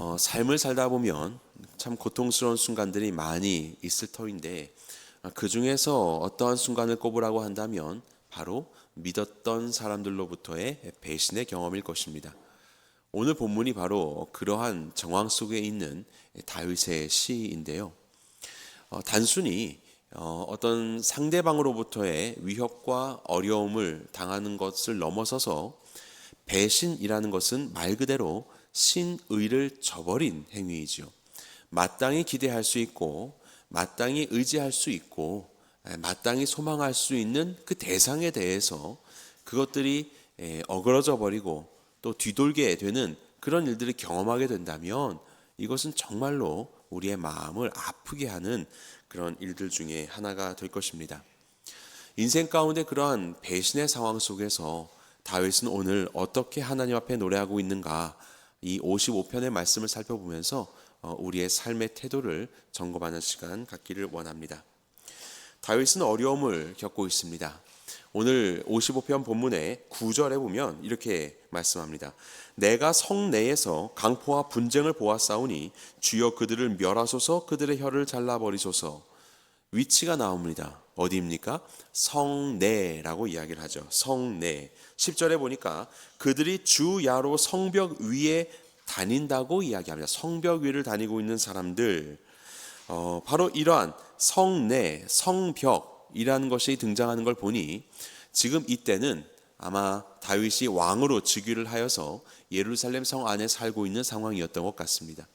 어, 삶을 살다 보면 참 고통스러운 순간들이 많이 있을 터인데 아, 그 중에서 어떠한 순간을 꼽으라고 한다면 바로 믿었던 사람들로부터의 배신의 경험일 것입니다. 오늘 본문이 바로 그러한 정황 속에 있는 다윗의 시인데요. 어, 단순히 어, 어떤 상대방으로부터의 위협과 어려움을 당하는 것을 넘어서서 배신이라는 것은 말 그대로 신의를 저버린 행위이지요. 마땅히 기대할 수 있고 마땅히 의지할 수 있고 에, 마땅히 소망할 수 있는 그 대상에 대해서 그것들이 에, 어그러져 버리고 또 뒤돌게 되는 그런 일들을 경험하게 된다면 이것은 정말로 우리의 마음을 아프게 하는 그런 일들 중에 하나가 될 것입니다. 인생 가운데 그러한 배신의 상황 속에서 다윗은 오늘 어떻게 하나님 앞에 노래하고 있는가 이 55편의 말씀을 살펴보면서 어, 우리의 삶의 태도를 점검하는 시간 갖기를 원합니다. 다윗은 어려움을 겪고 있습니다. 오늘 55편 본문의 9절에 보면 이렇게 말씀합니다. 내가 성 내에서 강포와 분쟁을 보았사오니 주여 그들을 멸하소서 그들의 혀를 잘라 버리소서 위치가 나옵니다. 어디입니까? 성내라고 이야기를 하죠. 성내. 10절에 보니까 그들이 주야로 성벽 위에 다닌다고 이야기합니다. 성벽 위를 다니고 있는 사람들. 어, 바로 이러한 성내, 성벽이라는 것이 등장하는 걸 보니 지금 이때는 아마 다윗이 왕으로 즉위를 하여서 예루살렘 성 안에 살고 있는 상황이었던 것 같습니다.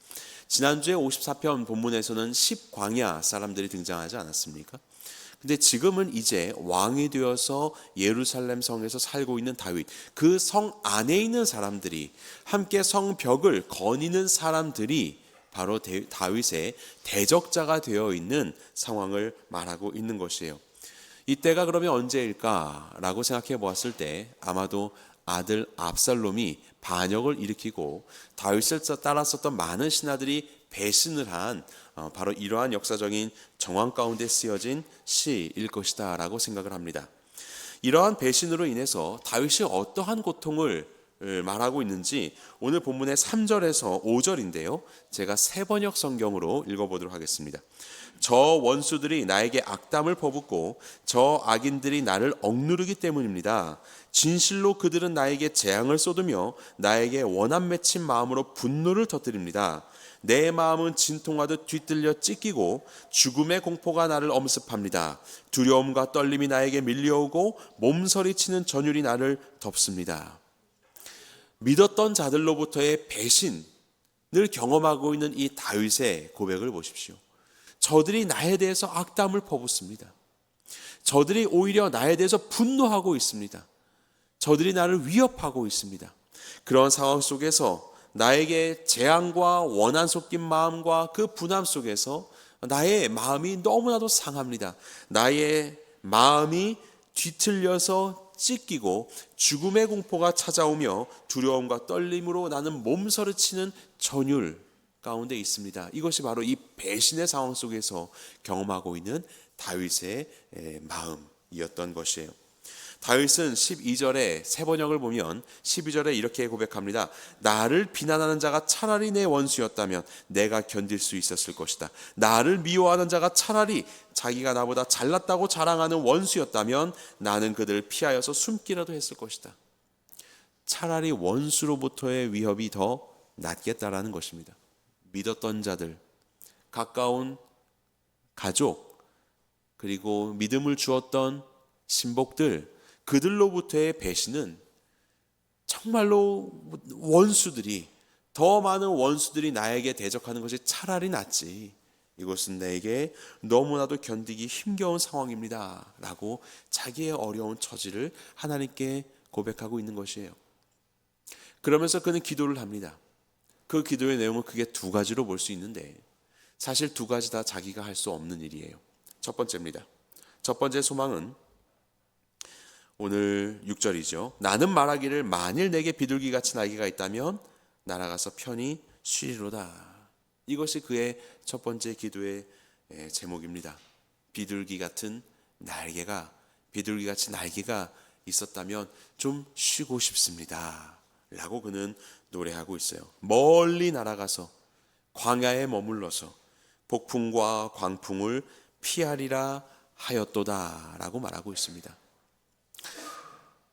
지난주에 54편 본문에서는 10광야 사람들이 등장하지 않았습니까? 근데 지금은 이제 왕이 되어서 예루살렘 성에서 살고 있는 다윗, 그 성 안에 있는 사람들이 함께 성 벽을 거니는 사람들이 바로 다윗의 대적자가 되어 있는 상황을 말하고 있는 것이에요. 이때가 그러면 언제일까라고 생각해 보았을 때 아마도 아들 압살롬이 반역을 일으키고 다윗을 따랐었던 많은 신하들이 배신을 한 어, 바로 이러한 역사적인 정황 가운데 쓰여진 시일 것이다라고 생각을 합니다. 이러한 배신으로 인해서 다윗이 어떠한 고통을 말하고 있는지 오늘 본문의 3절에서 5절인데요. 제가 세 번역 성경으로 읽어보도록 하겠습니다. 저 원수들이 나에게 악담을 퍼붓고 저 악인들이 나를 억누르기 때문입니다. 진실로 그들은 나에게 재앙을 쏟으며 나에게 원한 맺힌 마음으로 분노를 터뜨립니다. 내 마음은 진통하듯 뒤틀려 찢기고 죽음의 공포가 나를 엄습합니다. 두려움과 떨림이 나에게 밀려오고 몸서리치는 전율이 나를 덮습니다. 믿었던 자들로부터의 배신을 경험하고 있는 이 다윗의 고백을 보십시오. 저들이 나에 대해서 악담을 퍼붓습니다. 저들이 오히려 나에 대해서 분노하고 있습니다. 저들이 나를 위협하고 있습니다. 그런 상황 속에서 나에게 재앙과 원한 섞인 마음과 그 분함 속에서 나의 마음이 너무나도 상합니다. 나의 마음이 뒤틀려서 찢기고 죽음의 공포가 찾아오며 두려움과 떨림으로 나는 몸서리치는 전율 가운데 있습니다. 이것이 바로 이 배신의 상황 속에서 경험하고 있는 다윗의 마음이었던 것이에요. 다윗은 12절에 세 번역을 보면 12절에 이렇게 고백합니다. 나를 비난하는 자가 차라리 내 원수였다면 내가 견딜 수 있었을 것이다. 나를 미워하는 자가 차라리 자기가 나보다 잘났다고 자랑하는 원수였다면 나는 그들을 피하여서 숨기라도 했을 것이다. 차라리 원수로부터의 위협이 더 낫겠다라는 것입니다. 믿었던 자들, 가까운 가족, 그리고 믿음을 주었던 신복들, 그들로부터의 배신은 정말로 원수들이 더 많은 원수들이 나에게 대적하는 것이 차라리 낫지. 이것은 내게 너무나도 견디기 힘겨운 상황입니다. 라고 자기의 어려운 처지를 하나님께 고백하고 있는 것이에요. 그러면서 그는 기도를 합니다. 그 기도의 내용은 크게 두 가지로 볼 수 있는데 사실 두 가지 다 자기가 할 수 없는 일이에요. 첫 번째입니다. 첫 번째 소망은 오늘 6절이죠. 나는 말하기를 만일 내게 비둘기 같은 아기가 있다면 날아가서 편히 쉬리로다. 이것이 그의 첫 번째 기도의 제목입니다. 비둘기 같은 날개가 비둘기 같이 날개가 있었다면 좀 쉬고 싶습니다. 라고 그는 노래하고 있어요. 멀리 날아가서 광야에 머물러서 폭풍과 광풍을 피하리라 하였도다 라고 말하고 있습니다.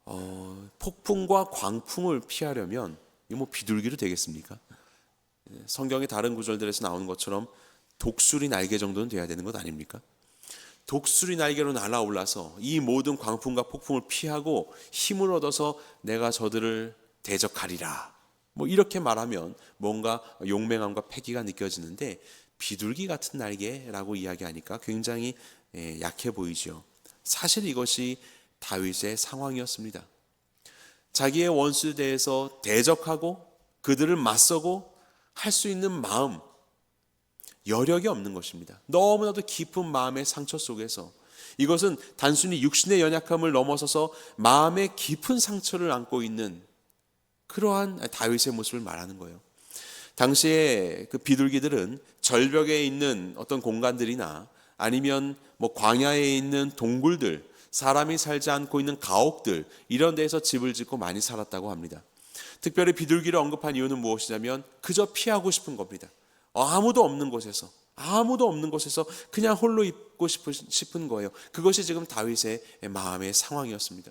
어, 폭풍과 광풍을 피하려면 이뭐 비둘기로 되겠습니까? 성경의 다른 구절들에서 나오는 것처럼 독수리 날개 정도는 돼야 되는 것 아닙니까? 독수리 날개로 날아올라서 이 모든 광풍과 폭풍을 피하고 힘을 얻어서 내가 저들을 대적하리라. 뭐 이렇게 말하면 뭔가 용맹함과 패기가 느껴지는데 비둘기 같은 날개라고 이야기하니까 굉장히 예, 약해 보이죠. 사실 이것이 다윗의 상황이었습니다. 자기의 원수에 대해서 대적하고 그들을 맞서고 할 수 있는 마음, 여력이 없는 것입니다. 너무나도 깊은 마음의 상처 속에서 이것은 단순히 육신의 연약함을 넘어서서 마음의 깊은 상처를 안고 있는 그러한 다윗의 모습을 말하는 거예요. 당시에 그 비둘기들은 절벽에 있는 어떤 공간들이나 아니면 뭐 광야에 있는 동굴들, 사람이 살지 않고 있는 가옥들 이런 데서 집을 짓고 많이 살았다고 합니다. 특별히 비둘기를 언급한 이유는 무엇이냐면 그저 피하고 싶은 겁니다. 아무도 없는 곳에서 아무도 없는 곳에서 그냥 홀로 있고 싶은 거예요. 그것이 지금 다윗의 마음의 상황이었습니다.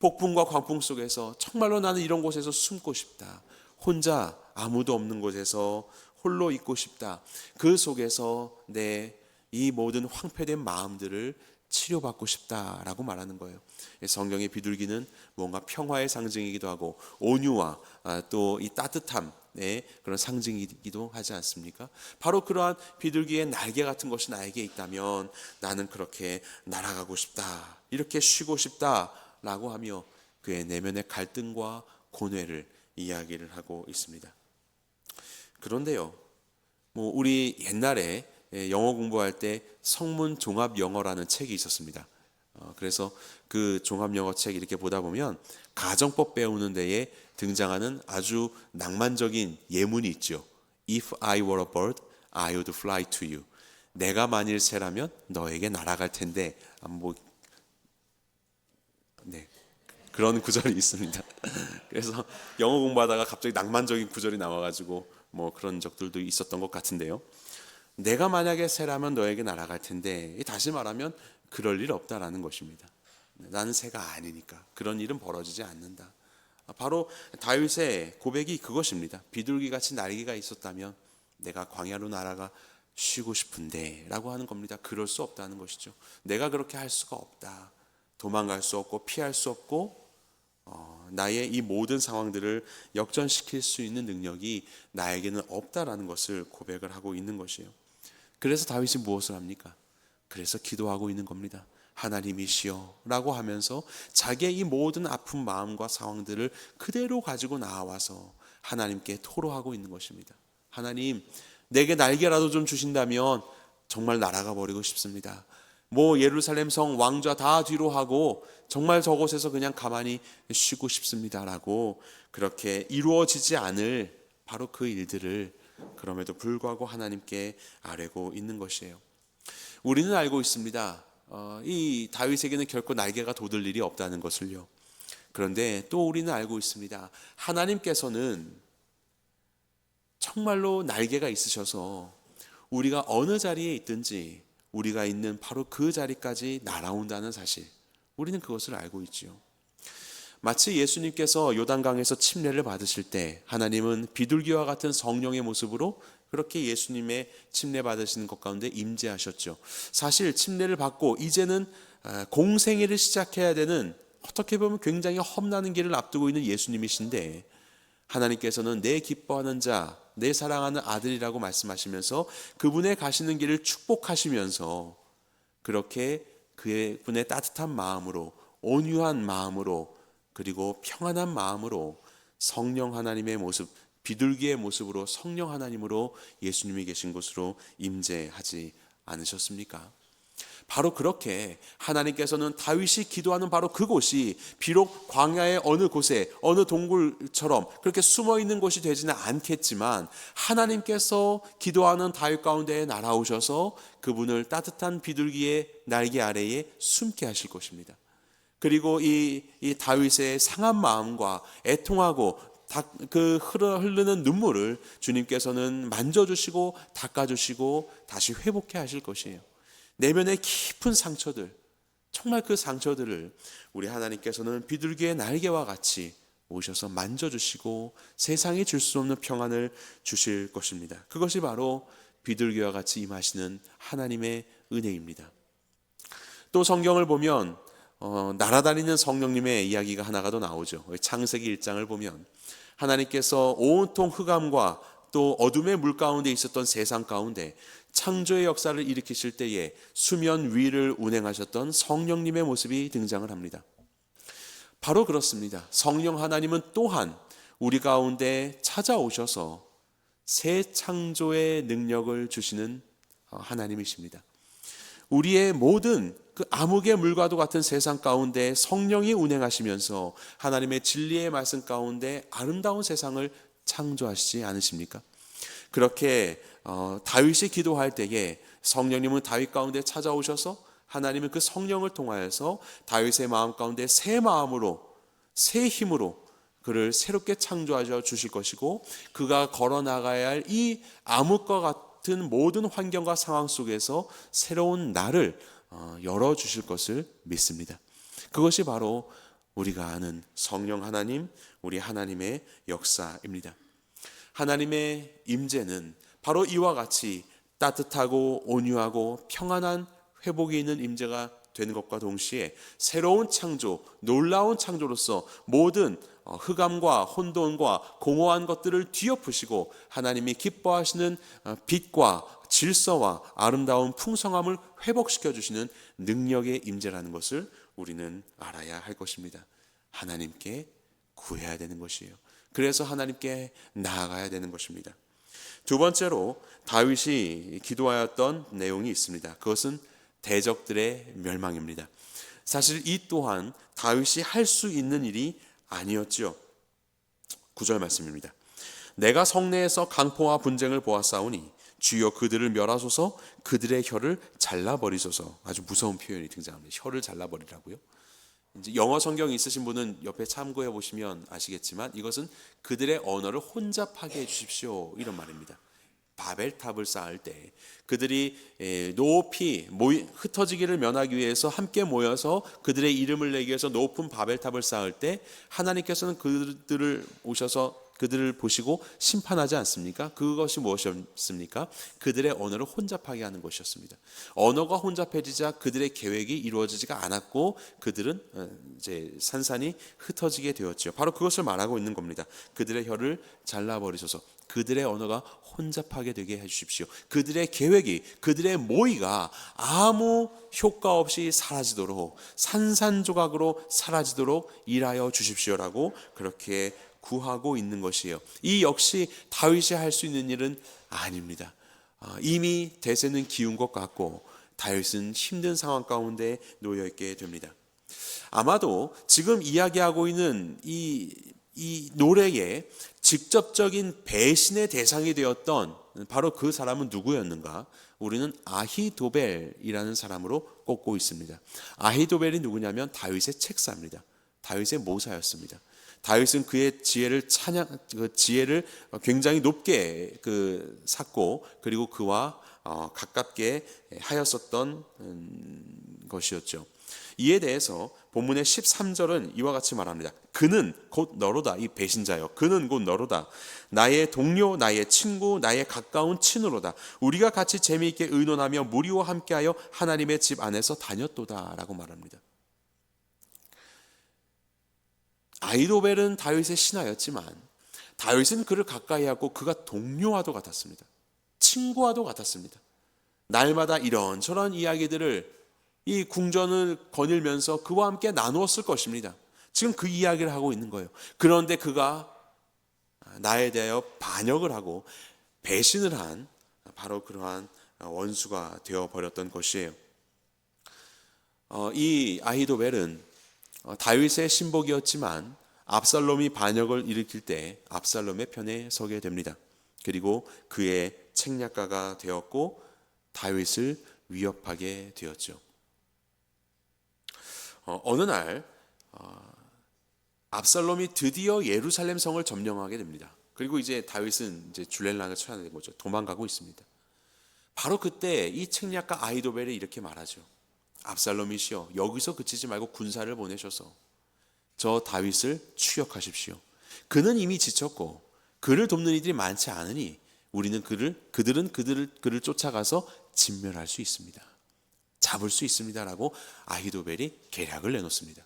폭풍과 광풍 속에서 정말로 나는 이런 곳에서 숨고 싶다. 혼자 아무도 없는 곳에서 홀로 있고 싶다. 그 속에서 내 이 모든 황폐된 마음들을 치료받고 싶다라고 말하는 거예요. 성경의 비둘기는 뭔가 평화의 상징이기도 하고 온유와 아, 또이 따뜻함의 그런 상징이기도 하지 않습니까? 바로 그러한 비둘기의 날개 같은 것이 나에게 있다면 나는 그렇게 날아가고 싶다. 이렇게 쉬고 싶다 라고 하며 그의 내면의 갈등과 고뇌를 이야기를 하고 있습니다. 그런데요. 뭐 우리 옛날에 예, 영어 공부할 때 성문 종합 영어라는 책이 있었습니다. 어, 그래서 그 종합 영어 책 이렇게 보다 보면 가정법 배우는 데에 등장하는 아주 낭만적인 예문이 있죠. If I were a bird, I would fly to you. 내가 만일 새라면 너에게 날아갈 텐데 아, 뭐 네. 그런 구절이 있습니다. 그래서 영어 공부하다가 갑자기 낭만적인 구절이 나와가지고 뭐 그런 적들도 있었던 것 같은데요. 내가 만약에 새라면 너에게 날아갈 텐데 다시 말하면 그럴 일 없다라는 것입니다. 나는 새가 아니니까 그런 일은 벌어지지 않는다. 바로 다윗의 고백이 그것입니다. 비둘기 같이 날개가 있었다면 내가 광야로 날아가 쉬고 싶은데라고 하는 겁니다. 그럴 수 없다는 것이죠. 내가 그렇게 할 수가 없다. 도망갈 수 없고 피할 수 없고 어, 나의 이 모든 상황들을 역전시킬 수 있는 능력이 나에게는 없다라는 것을 고백을 하고 있는 것이에요. 그래서 다윗이 무엇을 합니까? 그래서 기도하고 있는 겁니다. 하나님이시여라고 하면서 자기의 이 모든 아픈 마음과 상황들을 그대로 가지고 나와서 하나님께 토로하고 있는 것입니다. 하나님, 내게 날개라도 좀 주신다면 정말 날아가 버리고 싶습니다. 뭐 예루살렘 성 왕좌 다 뒤로 하고 정말 저곳에서 그냥 가만히 쉬고 싶습니다라고 그렇게 이루어지지 않을 바로 그 일들을 그럼에도 불구하고 하나님께 아뢰고 있는 것이에요. 우리는 알고 있습니다. 어, 이 다윗에게는 결코 날개가 돋을 일이 없다는 것을요. 그런데 또 우리는 알고 있습니다. 하나님께서는 정말로 날개가 있으셔서 우리가 어느 자리에 있든지 우리가 있는 바로 그 자리까지 날아온다는 사실. 우리는 그것을 알고 있지요. 마치 예수님께서 요단강에서 침례를 받으실 때 하나님은 비둘기와 같은 성령의 모습으로 그렇게 예수님의 침례 받으시는 것 가운데 임재하셨죠. 사실 침례를 받고 이제는 아, 공생애를 시작해야 되는 어떻게 보면 굉장히 험나는 길을 앞두고 있는 예수님이신데 하나님께서는 내 기뻐하는 자, 내 사랑하는 아들이라고 말씀하시면서 그분의 가시는 길을 축복하시면서 그렇게 그의 분의 따뜻한 마음으로 온유한 마음으로 그리고 평안한 마음으로 성령 하나님의 모습, 비둘기의 모습으로 성령 하나님으로 예수님이 계신 곳으로 임재하지 않으셨습니까? 바로 그렇게 하나님께서는 다윗이 기도하는 바로 그곳이 비록 광야의 어느 곳에 어느 동굴처럼 그렇게 숨어 있는 곳이 되지는 않겠지만 하나님께서 기도하는 다윗 가운데에 날아오셔서 그분을 따뜻한 비둘기의 날개 아래에 숨게 하실 것입니다. 그리고 이, 이 다윗의 상한 마음과 애통하고 그 흐르는 눈물을 주님께서는 만져주시고 닦아주시고 다시 회복해 하실 것이에요. 내면의 깊은 상처들, 정말 그 상처들을 우리 하나님께서는 비둘기의 날개와 같이 오셔서 만져주시고 세상이 줄 수 없는 평안을 주실 것입니다. 그것이 바로 비둘기와 같이 임하시는 하나님의 은혜입니다. 또 성경을 보면 어, 날아다니는 성령님의 이야기가 하나가 더 나오죠. 창세기 1장을 보면 하나님께서 온통 흑암과 또 어둠의 물 가운데 있었던 세상 가운데 창조의 역사를 일으키실 때에 수면 위를 운행하셨던 성령님의 모습이 등장을 합니다. 바로 그렇습니다. 성령 하나님은 또한 우리 가운데 찾아오셔서 새 창조의 능력을 주시는 어, 하나님이십니다. 우리의 모든 그 암흑의 물과도 같은 세상 가운데 성령이 운행하시면서 하나님의 진리의 말씀 가운데 아름다운 세상을 창조하시지 않으십니까? 그렇게 어, 다윗이 기도할 때에 성령님은 다윗 가운데 찾아오셔서 하나님은 그 성령을 통하여서 다윗의 마음 가운데 새 마음으로 새 힘으로 그를 새롭게 창조하여 주실 것이고 그가 걸어 나가야 할 이 암흑과 같은 모든 환경과 상황 속에서 새로운 날을 어, 열어 주실 것을 믿습니다. 그것이 바로 우리가 아는 성령 하나님, 우리 하나님의 역사입니다. 하나님의 임재는 바로 이와 같이 따뜻하고 온유하고 평안한 회복이 있는 임재가 되는 것과 동시에 새로운 창조, 놀라운 창조로서 모든 어, 흑암과 혼돈과 공허한 것들을 뒤엎으시고 하나님이 기뻐하시는 어, 빛과 질서와 아름다운 풍성함을 회복시켜 주시는 능력의 임재라는 것을 우리는 알아야 할 것입니다. 하나님께 구해야 되는 것이에요. 그래서 하나님께 나아가야 되는 것입니다. 두 번째로 다윗이 기도하였던 내용이 있습니다. 그것은 대적들의 멸망입니다. 사실 이 또한 다윗이 할 수 있는 일이 아니었지요. 구절 말씀입니다. 내가 성내에서 강포와 분쟁을 보았사오니 주여 그들을 멸하소서 그들의 혀를 잘라버리소서 아주 무서운 표현이 등장합니다. 혀를 잘라버리라고요. 이제 영어 성경 있으신 분은 옆에 참고해 보시면 아시겠지만 이것은 그들의 언어를 혼잡하게 해 주십시오 이런 말입니다. 바벨탑을 쌓을 때 그들이 높이 모이, 흩어지기를 면하기 위해서 함께 모여서 그들의 이름을 내기 위해서 높은 바벨탑을 쌓을 때 하나님께서는 그들을 오셔서 그들을 보시고 심판하지 않습니까? 그것이 무엇이었습니까? 그들의 언어를 혼잡하게 하는 것이었습니다. 언어가 혼잡해지자 그들의 계획이 이루어지지가 않았고 그들은 어, 이제 산산이 흩어지게 되었죠. 바로 그것을 말하고 있는 겁니다. 그들의 혀를 잘라버리소서. 그들의 언어가 혼잡하게 되게 해주십시오. 그들의 계획이, 그들의 모의가 아무 효과 없이 사라지도록 산산조각으로 사라지도록 일하여 주십시오라고 그렇게 구하고 있는 것이에요. 이 역시 다윗이 할 수 있는 일은 아닙니다. 아, 이미 대세는 기운 것 같고 다윗은 힘든 상황 가운데 놓여 있게 됩니다. 아마도 지금 이야기하고 있는 이, 이 노래의 직접적인 배신의 대상이 되었던 바로 그 사람은 누구였는가? 우리는 아히도벨이라는 사람으로 꼽고 있습니다. 아히도벨이 누구냐면 다윗의 책사입니다. 다윗의 모사였습니다. 다윗은 그의 지혜를 찬양 그 지혜를 굉장히 높게 그 샀고 그리고 그와 어, 가깝게 하였었던 음, 것이었죠. 이에 대해서 본문의 13절은 이와 같이 말합니다. 그는 곧 너로다. 이 배신자여. 그는 곧 너로다. 나의 동료, 나의 친구, 나의 가까운 친으로다. 우리가 같이 재미있게 의논하며 무리와 함께하여 하나님의 집 안에서 다녔도다 라고 말합니다. 아이도벨은 다윗의 신하였지만 다윗은 그를 가까이 하고 그가 동료와도 같았습니다. 친구와도 같았습니다. 날마다 이런저런 이야기들을 이 궁전을 거닐면서 그와 함께 나누었을 것입니다. 지금 그 이야기를 하고 있는 거예요. 그런데 그가 나에 대하여 반역을 하고 배신을 한 바로 그러한 원수가 되어 버렸던 것이에요. 어, 이 아히도벨은 어, 다윗의 신복이었지만 압살롬이 반역을 일으킬 때 압살롬의 편에 서게 됩니다. 그리고 그의 책략가가 되었고 다윗을 위협하게 되었죠. 어, 어느 날 어, 압살롬이 드디어 예루살렘 성을 점령하게 됩니다. 그리고 이제 다윗은 이제 줄렐랑을 쳐야 되는 거죠. 도망가고 있습니다. 바로 그때 이 책략가 아이도벨이 이렇게 말하죠. 압살롬이시여 여기서 그치지 말고 군사를 보내셔서 저 다윗을 추격하십시오. 그는 이미 지쳤고 그를 돕는 이들이 많지 않으니 우리는 그를 그들은 그들을 그를 쫓아가서 진멸할 수 있습니다. 잡을 수 있습니다라고 아히도벨이 계략을 내놓습니다.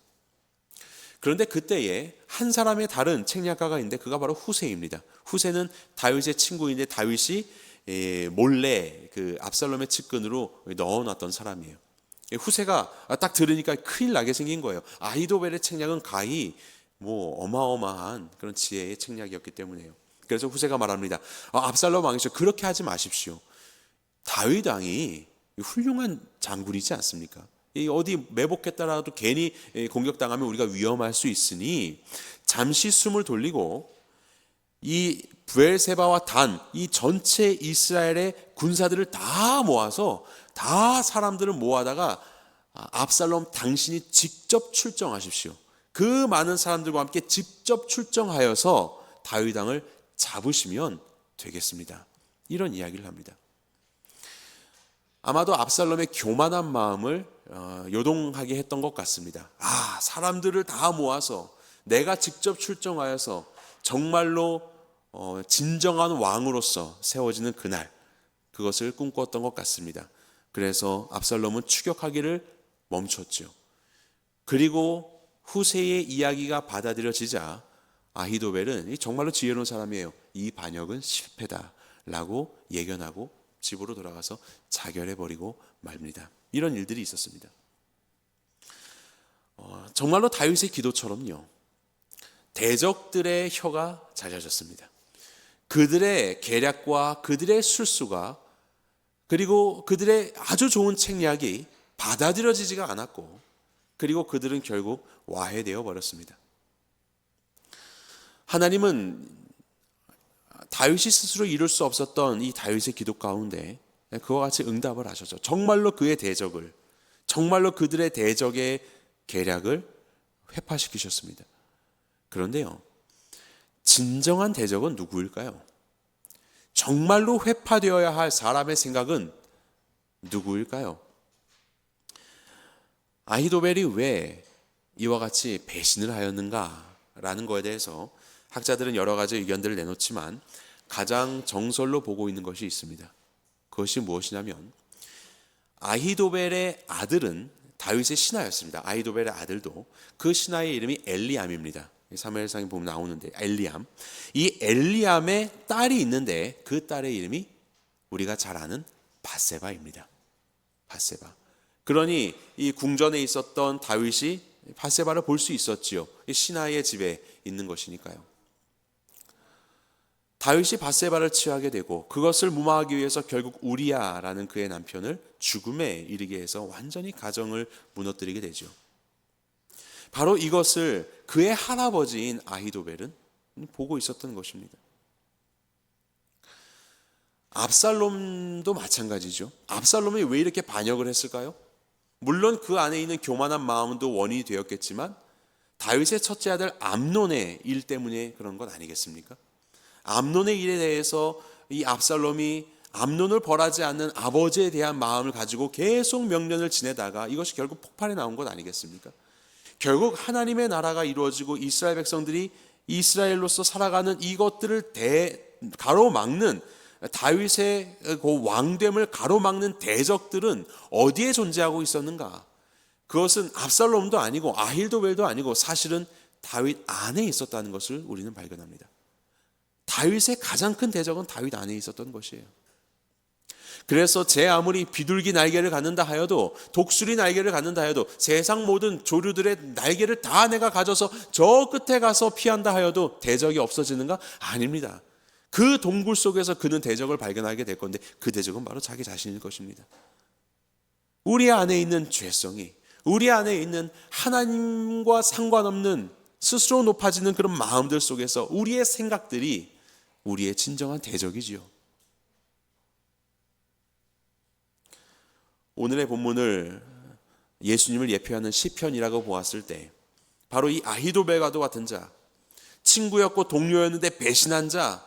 그런데 그때에 한 사람의 다른 책략가가 있는데 그가 바로 후세입니다. 후세는 다윗의 친구인데 다윗이 에, 몰래 그 압살롬의 측근으로 넣어놨던 사람이에요. 후세가 딱 들으니까 큰일 나게 생긴 거예요. 아히도벨의 책략은 가히 뭐 어마어마한 그런 지혜의 책략이었기 때문에요. 그래서 후세가 말합니다. 아, 압살롬 왕이시여 그렇게 하지 마십시오. 다윗 왕이 훌륭한 장군이지 않습니까? 이 어디 매복했다라도 괜히 공격당하면 우리가 위험할 수 있으니 잠시 숨을 돌리고 이 부엘세바와 단 이 전체 이스라엘의 군사들을 다 모아서 다 사람들을 모아다가 압살롬 당신이 직접 출정하십시오. 그 많은 사람들과 함께 직접 출정하여서 다윗 왕을 잡으시면 되겠습니다. 이런 이야기를 합니다. 아마도 압살롬의 교만한 마음을 어, 요동하게 했던 것 같습니다. 아, 사람들을 다 모아서 내가 직접 출정하여서 정말로 어, 진정한 왕으로서 세워지는 그날 그것을 꿈꿨던 것 같습니다. 그래서 압살롬은 추격하기를 멈췄죠. 그리고 후세의 이야기가 받아들여지자 아히도벨은 정말로 지혜로운 사람이에요. 이 반역은 실패다라고 예견하고 집으로 돌아가서 자결해 버리고 말입니다. 이런 일들이 있었습니다. 어, 정말로 다윗의 기도처럼요. 대적들의 혀가 잘려졌습니다. 그들의 계략과 그들의 술수가 그리고 그들의 아주 좋은 책략이 받아들여지지가 않았고 그리고 그들은 결국 와해되어 버렸습니다. 하나님은 다윗이 스스로 이룰 수 없었던 이 다윗의 기도 가운데 그와 같이 응답을 하셨죠. 정말로 그의 대적을 정말로 그들의 대적의 계략을 회파시키셨습니다. 그런데요. 진정한 대적은 누구일까요? 정말로 회파되어야 할 사람의 생각은 누구일까요? 아히도벨이 왜 이와 같이 배신을 하였는가라는 것에 대해서 학자들은 여러 가지 의견들을 내놓지만 가장 정설로 보고 있는 것이 있습니다. 그것이 무엇이냐면 아히도벨의 아들은 다윗의 신하였습니다. 아히도벨의 아들도 그 신하의 이름이 엘리암입니다. 사무엘상에 보면 나오는데 엘리암. 이 엘리암의 딸이 있는데 그 딸의 이름이 우리가 잘 아는 바세바입니다. 바세바. 그러니 이 궁전에 있었던 다윗이 바세바를 볼 수 있었지요. 신하의 집에 있는 것이니까요. 다윗이 바세바를 취하게 되고 그것을 무마하기 위해서 결국 우리야라는 그의 남편을 죽음에 이르게 해서 완전히 가정을 무너뜨리게 되죠. 바로 이것을 그의 할아버지인 아히도벨은 보고 있었던 것입니다. 압살롬도 마찬가지죠. 압살롬이 왜 이렇게 반역을 했을까요? 물론 그 안에 있는 교만한 마음도 원인이 되었겠지만 다윗의 첫째 아들 암논의 일 때문에 그런 건 아니겠습니까? 암논의 일에 대해서 이 압살롬이 암논을 벌하지 않는 아버지에 대한 마음을 가지고 계속 명년을 지내다가 이것이 결국 폭발해 나온 것 아니겠습니까? 결국 하나님의 나라가 이루어지고 이스라엘 백성들이 이스라엘로서 살아가는 이것들을 대 가로막는 다윗의 그 왕됨을 가로막는 대적들은 어디에 존재하고 있었는가? 그것은 압살롬도 아니고 아힐도벨도 아니고 사실은 다윗 안에 있었다는 것을 우리는 발견합니다. 다윗의 가장 큰 대적은 다윗 안에 있었던 것이에요. 그래서 제 아무리 비둘기 날개를 갖는다 하여도 독수리 날개를 갖는다 하여도 세상 모든 조류들의 날개를 다 내가 가져서 저 끝에 가서 피한다 하여도 대적이 없어지는가? 아닙니다. 그 동굴 속에서 그는 대적을 발견하게 될 건데 그 대적은 바로 자기 자신일 것입니다. 우리 안에 있는 죄성이 우리 안에 있는 하나님과 상관없는 스스로 높아지는 그런 마음들 속에서 우리의 생각들이 우리의 진정한 대적이지요. 오늘의 본문을 예수님을 예표하는 시편이라고 보았을 때 바로 이 아히도벨과도 같은 자, 친구였고 동료였는데 배신한 자,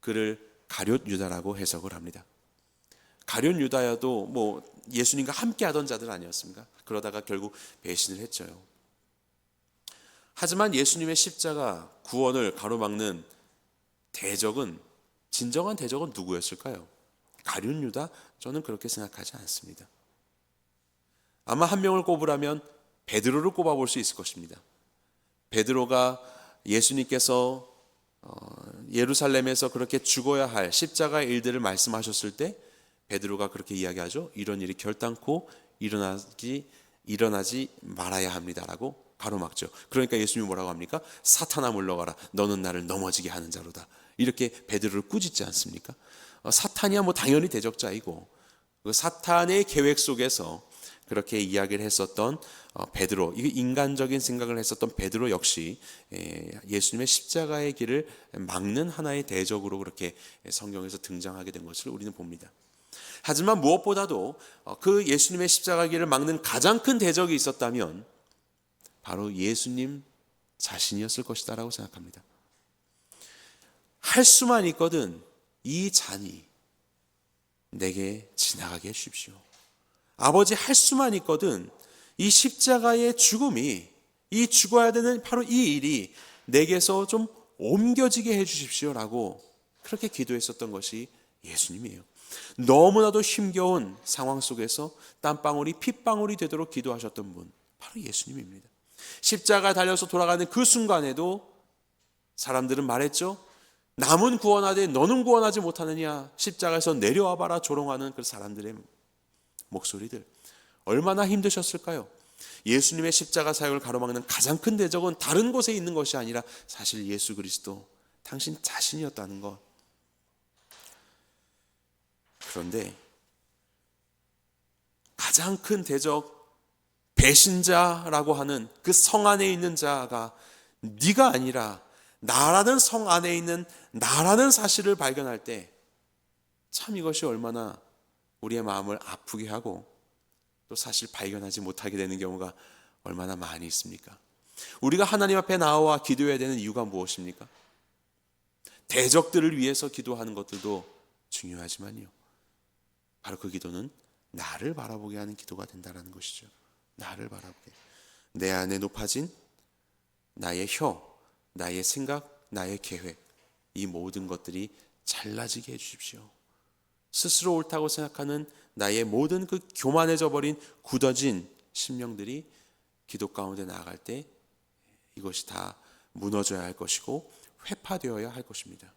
그를 가룟 유다라고 해석을 합니다. 가룟 유다여도 뭐 예수님과 함께 하던 자들 아니었습니까? 그러다가 결국 배신을 했죠. 하지만 예수님의 십자가 구원을 가로막는 대적은 진정한 대적은 누구였을까요? 가룟 유다? 저는 그렇게 생각하지 않습니다. 아마 한 명을 꼽으라면 베드로를 꼽아볼 수 있을 것입니다. 베드로가 예수님께서 어, 예루살렘에서 그렇게 죽어야 할 십자가의 일들을 말씀하셨을 때 베드로가 그렇게 이야기하죠. 이런 일이 결단코 일어나지 일어나지 말아야 합니다라고 가로막죠. 그러니까 예수님이 뭐라고 합니까? 사탄아 물러가라. 너는 나를 넘어지게 하는 자로다. 이렇게 베드로를 꾸짖지 않습니까? 어, 사탄이야 뭐 당연히 대적자이고 그 사탄의 계획 속에서 그렇게 이야기를 했었던 어, 베드로, 이 인간적인 생각을 했었던 베드로 역시 예, 예수님의 십자가의 길을 막는 하나의 대적으로 그렇게 성경에서 등장하게 된 것을 우리는 봅니다. 하지만 무엇보다도 어, 그 예수님의 십자가 길을 막는 가장 큰 대적이 있었다면 바로 예수님 자신이었을 것이다라고 생각합니다. 할 수만 있거든 이 잔이 내게 지나가게 해주십시오. 아버지 할 수만 있거든 이 십자가의 죽음이 이 죽어야 되는 바로 이 일이 내게서 좀 옮겨지게 해주십시오라고 그렇게 기도했었던 것이 예수님이에요. 너무나도 힘겨운 상황 속에서 땀방울이 핏방울이 되도록 기도하셨던 분 바로 예수님입니다. 십자가 달려서 돌아가는 그 순간에도 사람들은 말했죠. 남은 구원하되 너는 구원하지 못하느냐 십자가에서 내려와 봐라 조롱하는 그 사람들의 목소리들 얼마나 힘드셨을까요? 예수님의 십자가 사역을 가로막는 가장 큰 대적은 다른 곳에 있는 것이 아니라 사실 예수 그리스도 당신 자신이었다는 것. 그런데 가장 큰 대적 배신자라고 하는 그 성 안에 있는 자가 네가 아니라 나라는 성 안에 있는 나라는 사실을 발견할 때 참 이것이 얼마나 우리의 마음을 아프게 하고 또 사실 발견하지 못하게 되는 경우가 얼마나 많이 있습니까? 우리가 하나님 앞에 나와 기도해야 되는 이유가 무엇입니까? 대적들을 위해서 기도하는 것들도 중요하지만요. 바로 그 기도는 나를 바라보게 하는 기도가 된다는 것이죠. 나를 바라보게. 내 안에 높아진 나의 혀, 나의 생각, 나의 계획, 이 모든 것들이 잘라지게 해주십시오. 스스로 옳다고 생각하는 나의 모든 그 교만해져 버린 굳어진 심령들이 기도 가운데 나아갈 때 이것이 다 무너져야 할 것이고 회파되어야 할 것입니다.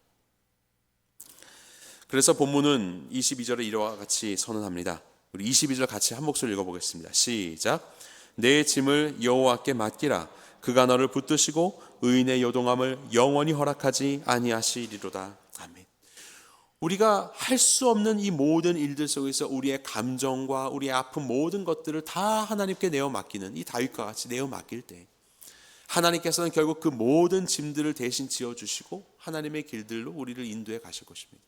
그래서 본문은 22절에 이와 같이 선언합니다. 우리 22절 같이 한 목소리 읽어보겠습니다. 시작. 내 짐을 여호와께 맡기라. 그가 너를 붙드시고 의인의 요동함을 영원히 허락하지 아니하시리로다. 아멘. 우리가 할 수 없는 이 모든 일들 속에서 우리의 감정과 우리의 아픈 모든 것들을 다 하나님께 내어 맡기는 이 다윗과 같이 내어 맡길 때 하나님께서는 결국 그 모든 짐들을 대신 지어 주시고 하나님의 길들로 우리를 인도해 가실 것입니다.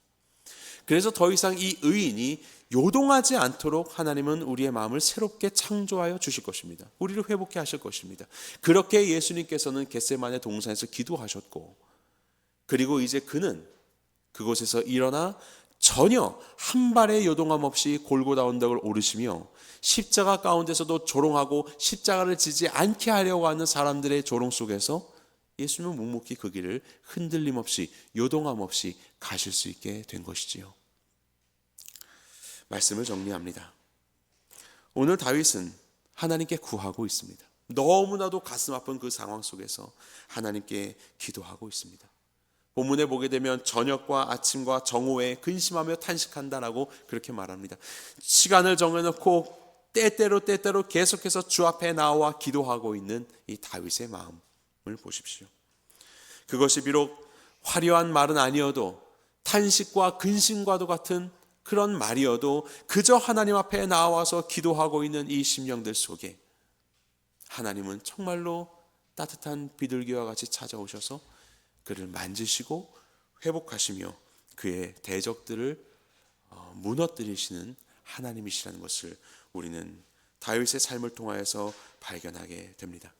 그래서 더 이상 이 의인이 요동하지 않도록 하나님은 우리의 마음을 새롭게 창조하여 주실 것입니다. 우리를 회복해 하실 것입니다. 그렇게 예수님께서는 겟세만의 동산에서 기도하셨고 그리고 이제 그는 그곳에서 일어나 전혀 한 발의 요동함 없이 골고다 언덕을 오르시며 십자가 가운데서도 조롱하고 십자가를 지지 않게 하려고 하는 사람들의 조롱 속에서 예수님은 묵묵히 그 길을 흔들림 없이 요동함 없이 가실 수 있게 된 것이지요. 말씀을 정리합니다. 오늘 다윗은 하나님께 구하고 있습니다. 너무나도 가슴 아픈 그 상황 속에서 하나님께 기도하고 있습니다. 본문에 보게 되면 저녁과 아침과 정오에 근심하며 탄식한다라고 그렇게 말합니다. 시간을 정해놓고 때때로 때때로 계속해서 주 앞에 나와 기도하고 있는 이 다윗의 마음을 보십시오. 그것이 비록 화려한 말은 아니어도 탄식과 근심과도 같은 그런 말이어도 그저 하나님 앞에 나와서 기도하고 있는 이 심령들 속에 하나님은 정말로 따뜻한 비둘기와 같이 찾아오셔서 그를 만지시고 회복하시며 그의 대적들을 어, 무너뜨리시는 하나님이시라는 것을 우리는 다윗의 삶을 통하여서 발견하게 됩니다.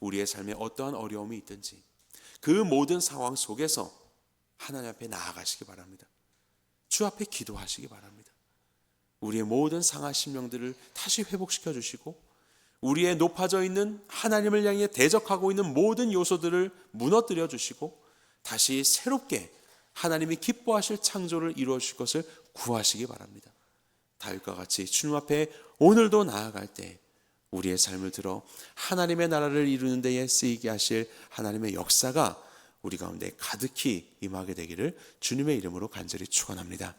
우리의 삶에 어떠한 어려움이 있든지 그 모든 상황 속에서 하나님 앞에 나아가시기 바랍니다. 주 앞에 기도하시기 바랍니다. 우리의 모든 상한 심령들을 다시 회복시켜 주시고 우리의 높아져 있는 하나님을 향해 대적하고 있는 모든 요소들을 무너뜨려 주시고 다시 새롭게 하나님이 기뻐하실 창조를 이루어 주실 것을 구하시기 바랍니다. 다윗과 같이 주님 앞에 오늘도 나아갈 때 우리의 삶을 들어 하나님의 나라를 이루는 데에 쓰이게 하실 하나님의 역사가 우리 가운데 가득히 임하게 되기를 주님의 이름으로 간절히 축원합니다.